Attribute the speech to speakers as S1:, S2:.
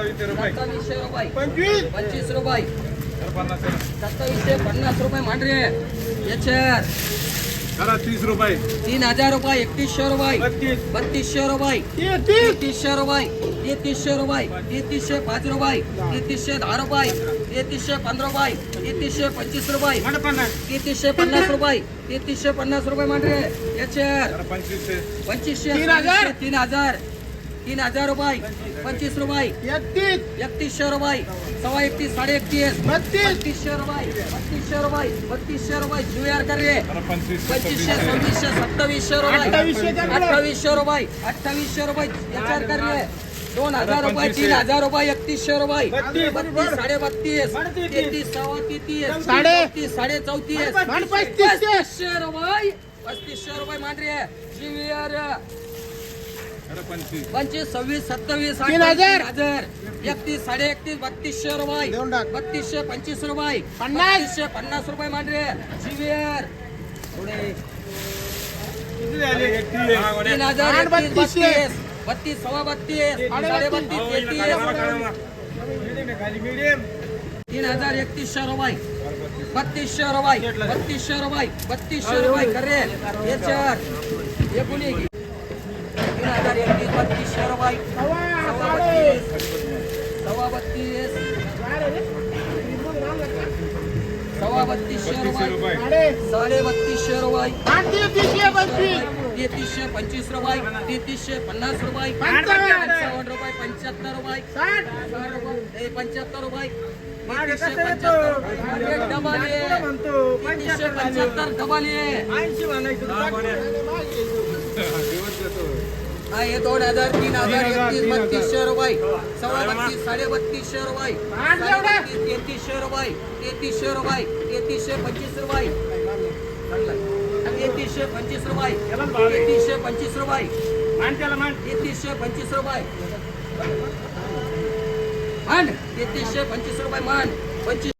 S1: सत्तावीसशे रुपये
S2: सत्तावीसशे रुपये
S3: पंचवीस?
S2: पंचवीस रुपये.
S1: पन्नास
S2: सत्तावीसशे पन्नास रुपये मांडरे. याच्यात
S1: करा तीस रुपये.
S2: तीन हजार रुपये एकतीसशे रुपये.
S3: बत्तीस.
S2: बत्तीसशे रुपये. तेहतीसशे रुपये. तेहतीसशे रुपये. तेहतीसशे पाच रुपये. तेहतीसशे दहा रुपये. तेहतीसशे पंधरा रुपये. तेहतीसशे पंचवीस रुपये. तेहतीसशे पन्नास रुपये. तेहतीसशे पन्नास रुपये मांडरे. याच्यात
S1: पंचवीसशे.
S2: पंचवीसशे
S3: तीन हजार.
S2: तीन हजार. तीन हजार रुपये पंचवीस रुपये
S3: एकतीस.
S2: एकतीसशे रुपये सव्वा एकतीस साडे एकतीस
S3: बत्तीस.
S2: बत्तीसशे रुपये बत्तीसशे रुपये बत्तीसशे रुपये जुयार कर पंचवीसशे सव्वीसशे. सत्तावीसशे रुपये.
S3: अठ्ठावीसशे
S2: रुपये अठ्ठावीसशे रुपये विचार कर रे. दोन हजार रुपये तीन हजार रुपये एकतीसशे रुपये.
S3: बत्तीस.
S2: बत्तीस साडे बत्तीस
S3: तेहतीस.
S2: सव्वा तेहतीस
S3: साडे.
S2: चौतीस साडे चौतीस.
S3: पस्तीसशे.
S2: रुपये. पस्तीसशे रुपये मान रे जुयार
S1: तर पंचवीस
S2: सव्वीस सत्तावीस
S3: हजार.
S2: एकतीस साडे एकतीस बत्तीसशे रुपये. बत्तीसशे पंचवीस रुपये.
S3: पन्नास.
S2: बत्तीसशे पन्नास रुपये
S3: किती झाले
S2: तीन हजार एकतीस. बत्तीस बत्तीस. सव्वा बत्तीस. साडे बत्तीस
S3: खाली मीडियम
S2: तीन हजार एकतीसशे रुपये. बत्तीसशे रुपये. बत्तीसशे रुपये. बत्तीसशे रुपये. करे. याच्यावर हे तीन एकतीस बत्तीसशे रुपये
S3: सव्वा
S2: बत्तीस सव्वा बत्तीस सव्वा बत्तीसशे रुपये
S1: रुपये
S3: साडे
S2: बत्तीसशे रुपये
S3: आठ तेहतीसशे पंचवीस
S2: रुपये तेहतीसशे पन्नास रुपये
S3: पंचावन्न.
S2: रुपये पंच्याहत्तर रुपये.
S3: साठ
S2: रुपये. पंच्याहत्तर रुपये. पंच्याहत्तर डबल.
S3: ऐंशी म्हणायचं
S2: हा हे दोन हजार तीन हजार एकतीस
S3: हजार.
S2: बत्तीसशे रुपये सव्वा बत्तीस साडे बत्तीसशे रुपये
S3: जेवढे?
S2: बत्तीस, तेहतीसशे रुपये तेहतीसशे रुपये तेहतीसशे पंचवीस रुपये तेहतीसशे पंचवीस रुपये तेहतीसशे पंचवीस रुपये
S3: मान त्याला मान
S2: तेहतीसशे पंचवीस रुपये मान तेहतीसशे पंचवीस रुपये मान पंचवीस